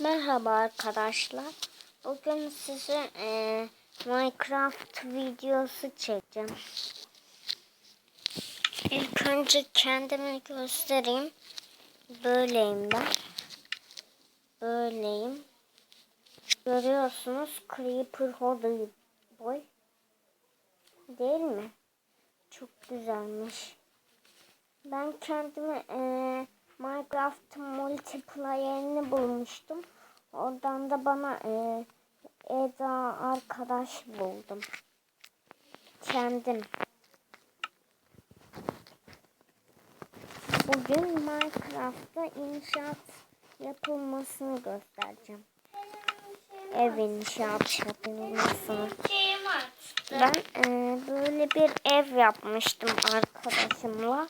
Merhaba arkadaşlar. Bugün size e, Minecraft videosu çekeceğim. İlk önce kendimi göstereyim. Böyleyim ben. Böyleyim. Görüyorsunuz Creeper Holy Boy. Değil mi? Çok güzelmiş. Ben kendimi e, Minecraft multiplayer'ini bulmuştum. Oradan da bana e, Eda arkadaş buldum. Kendim. Bugün Minecraft'ta inşaat yapılmasını göstereceğim. Ev inşaat yapılmasını. Ben e, böyle bir ev yapmıştım arkadaşımla.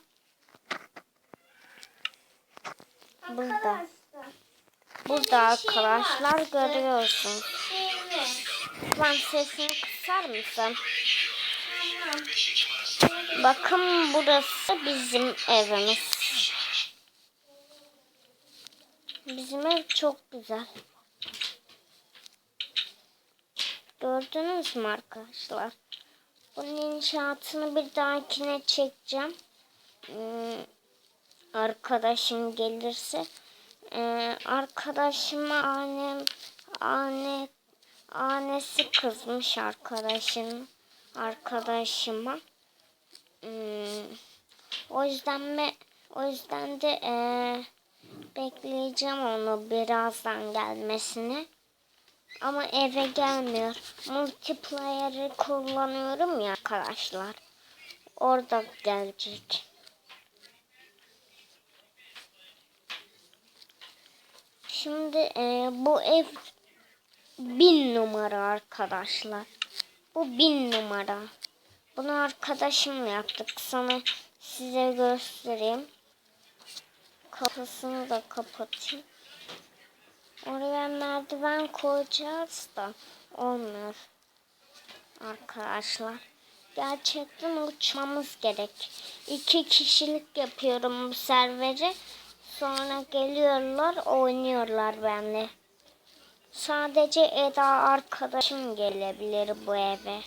Burada. Burada arkadaşlar görüyorsunuz. Ben sesini kısar mısın? Bakın burası bizim evimiz. Bizim ev çok güzel. Gördünüz mü arkadaşlar? Bunun inşaatını bir dahakine çekeceğim. Hmm, arkadaşım gelirse. Ee, arkadaşıma annem anne annesi kızmış arkadaşım arkadaşıma. Hmm, o yüzden be, o yüzden de e, bekleyeceğim onu birazdan gelmesini. Ama eve gelmiyor. Multiplayer'ı kullanıyorum ya arkadaşlar. Orada gelecek. Şimdi e, bu ev bin numara arkadaşlar. Bu bin numara. Bunu arkadaşımla yaptık. Sana size göstereyim. Kapısını da kapatayım. Oraya merdiven koyacağız da olmuyor. Arkadaşlar. Gerçekten uçmamız gerek. İki kişilik yapıyorum bu serveri. Sonra geliyorlar oynuyorlar benimle. Sadece Eda arkadaşım gelebilir bu eve.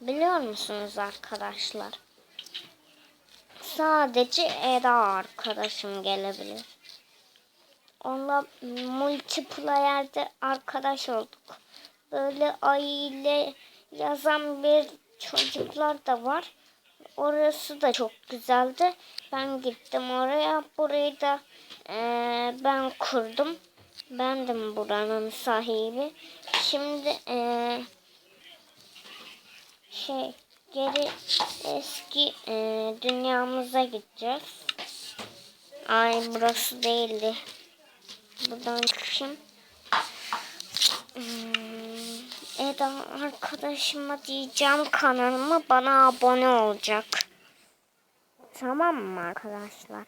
Biliyor musunuz arkadaşlar? Sadece Eda arkadaşım gelebilir. Onunla multiplayer'de arkadaş olduk. Böyle aile yazan bir çocuklar da var. Orası da çok güzeldi. Ben gittim oraya. Burayı da e, ben kurdum. Bendim buranın sahibi. Şimdi e, şey geri eski e, dünyamıza gideceğiz. Ay burası değildi. Buradan çıkayım. Hmm, Eda arkadaşıma diyeceğim kanalıma bana abone olacak. Tamam mı arkadaşlar?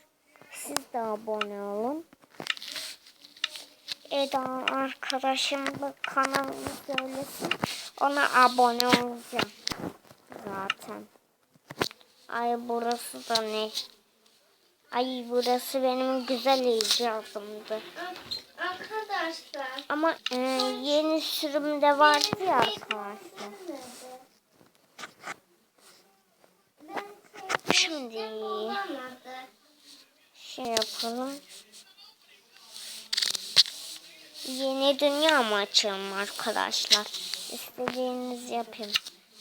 Siz de abone olun. Eda arkadaşım da kanalını söylesin. Ona abone olacağım. Zaten. Ay burası da ne? Ay burası benim güzel icadımdı. Arkadaşlar. Ama e, yeni sürümde vardı ya arkadaşlar. Şimdi şey yapalım. Yeni dünya mı açalım arkadaşlar? İstediğiniz yapın.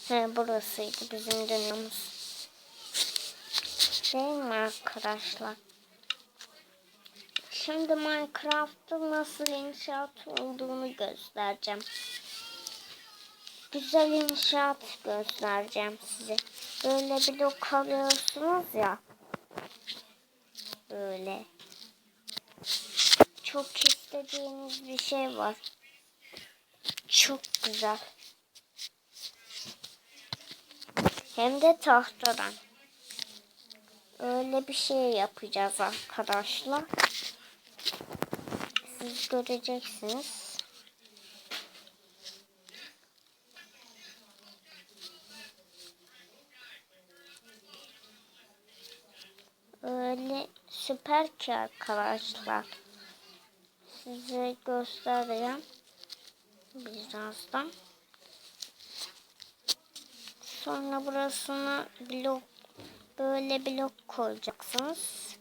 He burasıydı bizim dünyamız. Değil mi arkadaşlar? Şimdi Minecraft'ta nasıl inşaat olduğunu göstereceğim. Güzel inşaat göstereceğim size. Böyle blok alıyorsunuz ya. Böyle. Çok istediğiniz bir şey var. Çok güzel. Hem de tahtadan. Öyle bir şey yapacağız arkadaşlar. Siz göreceksiniz. Öyle süper ki arkadaşlar. size göstereceğim birazdan. Sonra burasına blok böyle blok koyacaksınız.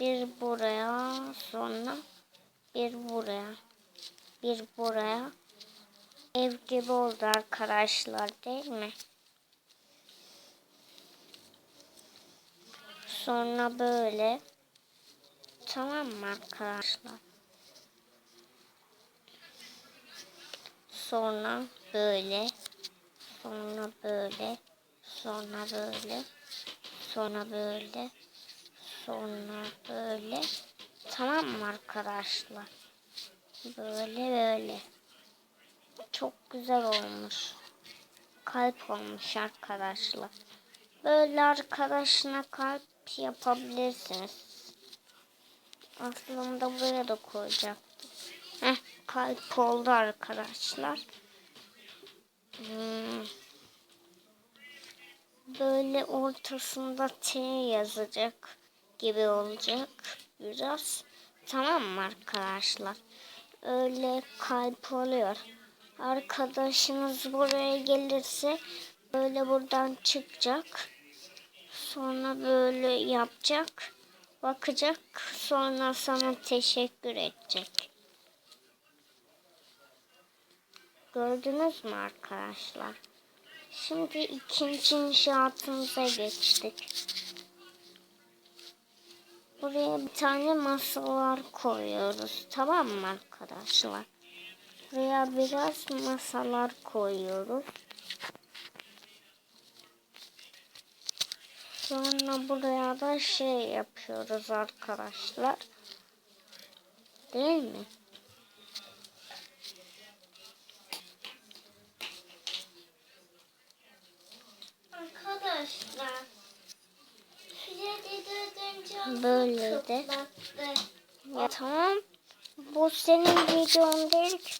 Bir buraya sonra bir buraya bir buraya. Ev gibi oldu arkadaşlar değil mi? Sonra böyle. Tamam mı arkadaşlar? Sonra böyle. Sonra böyle. Sonra böyle. Sonra böyle sonra böyle tamam mı arkadaşlar? Böyle böyle. Çok güzel olmuş. Kalp olmuş arkadaşlar. Böyle arkadaşına kalp yapabilirsiniz. Aslında buraya da koyacaktım. Heh, kalp oldu arkadaşlar. Hmm. Böyle ortasında T yazacak gibi olacak biraz. Tamam mı arkadaşlar? Öyle kalp oluyor. Arkadaşınız buraya gelirse böyle buradan çıkacak. Sonra böyle yapacak. Bakacak. Sonra sana teşekkür edecek. Gördünüz mü arkadaşlar? Şimdi ikinci inşaatımıza geçtik. Buraya bir tane masalar koyuyoruz. Tamam mı arkadaşlar? Buraya biraz masalar koyuyoruz. Sonra buraya da şey yapıyoruz arkadaşlar. Değil mi? Arkadaşlar. Freddy dördüncü Böyle de. toplattı. Ya tamam. Bu senin videon değil ki.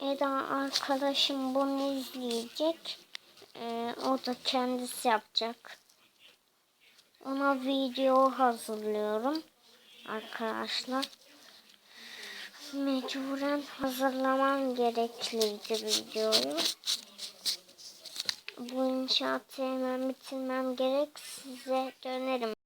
Eda arkadaşım bunu izleyecek. Ee, o da kendisi yapacak. Ona video hazırlıyorum. Arkadaşlar. Mecburen hazırlamam gerekliydi videoyu. Bu inşaatı hemen bitirmem gerek. Size dönerim.